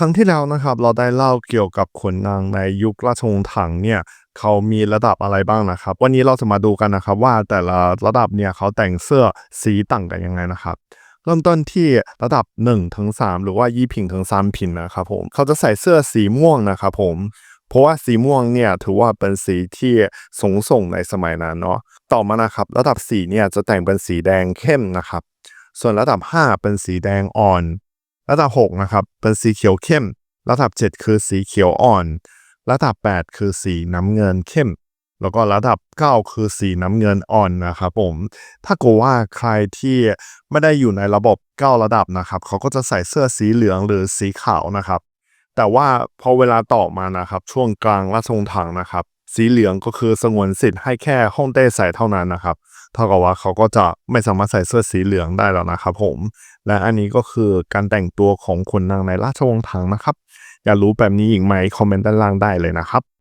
ครั้งที่แล้วนะครับเราได้เล่าเกี่ยวกับขุนนางในยุคราชวงศ์ถังเนี่ยเขามีระดับอะไรบ้างนะครับ วันนี้เราจะมาดูกันนะครับว่าแต่ละระดับเนี่ยเขาแต่งเสื้อสีต่างกันยังไงนะครับเริ่มต้นที่ระดับ1ถึง3หรือว่ายี่ผิงถึงสามผิงนะครับผมเขาจะใส่เสื้อสีม่วงนะครับผมเพราะว่าสีม่วงเนี่ยถือว่าเป็นสีที่สูงส่งในสมัยนั้นเนาะต่อมานะครับระดับ4เนี่ยจะแต่งเป็นสีแดงเข้มนะครับส่วนระดับ 5 เป็นสีแดงอ่อน ระดับ6นะครับเป็นสีเขียวเข้ม ระดับ 7 คือสีเขียวอ่อน ระดับ 8 คือสีน้ำเงินเข้ม แล้วก็ระดับ 9 คือสีน้ำเงินอ่อนนะครับผม ถ้ากิดว่าใครที่ไม่ได้อยู่ในระบบ 9 ระดับนะครับ เขาก็จะใส่เสื้อสีเหลืองหรือสีขาวนะครับ แต่ว่าพอเวลาต่อมานะครับ ช่วงกลางราชวงศ์ถังนะครับ สีเหลืองก็คือสงวนสิทธิ์ให้แค่ฮ่องเต้ใส่เท่านั้นนะครับ เท่ากับว่าเขาก็จะไม่สามารถใส่เสื้อสีเหลืองได้แล้วนะครับผม และอันนี้ก็คือการแต่งตัวของคนนางในราชวงศ์ถังนะครับ อยากรู้แบบนี้อีกไหมคอมเมนต์ด้านล่างได้เลยนะครับ